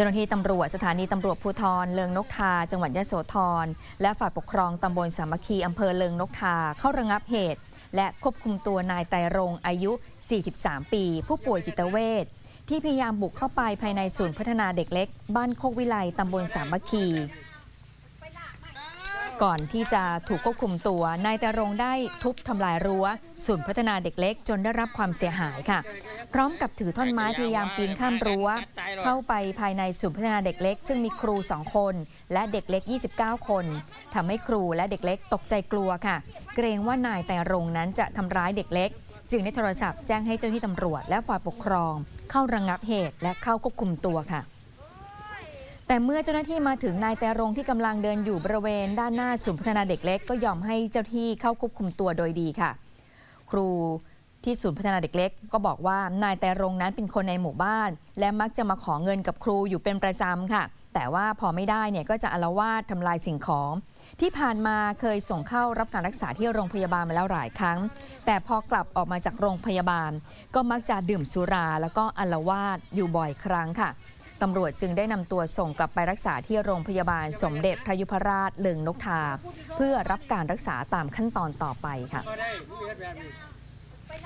จ้าหน้าที่ตำรวจสถานีตำรวจภูธรเลิงนกทา จังหวัดยะโสธร และฝ่ายปกครองตำบลสามัคคีอำเภอเลิงนกทา เข้าระงับเหตุ และควบคุมตัวนายไตรงอายุ 43 ปี ผู้ป่วยจิตเวชที่พยายามบุกเข้าไปภายในศูนย์พัฒนาเด็กเล็ก บ้านโคกวิไลตำบลสามัคคี ก่อนที่จะถูกควบคุมตัวนายแต่รงค์ได้ทุบทำลายรั้วศูนย์พัฒนาเด็กเล็กจนได้รับความเสียหายค่ะ พร้อมกับถือท่อนไม้พยายามปีนข้ามรั้ว เข้าไปภายในศูนย์พัฒนาเด็กเล็ก ซึ่งมีครู 2 คน และเด็กเล็ก 29 คนทำให้ครูและเด็กเล็กตกใจกลัวค่ะ เกรงว่านายแต่รงค์นั้นจะทำร้ายเด็กเล็ก จึงได้โทรศัพท์แจ้งให้เจ้าหน้าที่ตำรวจและฝ่ายปกครอง เข้าระงงับเหตุและเข้าควบคุมตัวค่ะ แต่เมื่อเจ้าหน้าที่มาถึงนายแต่รงที่กำลังเดินอยู่บริเวณด้านหน้าศูนย์พัฒนาเด็กเล็ก ก็ยอมให้เจ้าที่เข้าควบคุมตัวโดยดีค่ะ ครูที่ศูนย์พัฒนาเด็กเล็ก ก็บอกว่านายแต่รงนั้นเป็นคนในหมู่บ้าน และมักจะมาขอเงินกับครูอยู่เป็นประจำค่ะ แต่ว่าพอไม่ได้เนี่ยก็จะอาละวาดทำลายสิ่งของ ที่ผ่านมาเคยส่งเข้ารับการรักษาที่โรงพยาบาลมาแล้วหลายครั้ง แต่พอกลับออกมาจากโรงพยาบาล ก็มักจะดื่มสุราแล้วก็อาละวาดอยู่บ่อยครั้งค่ะ ตำรวจจึงได้นำตัวส่งกลับไปรักษาที่โรงพยาบาลสมเด็จพระยุพราชเลิงนกทา เพื่อรับการรักษาตามขั้นตอนต่อไปค่ะ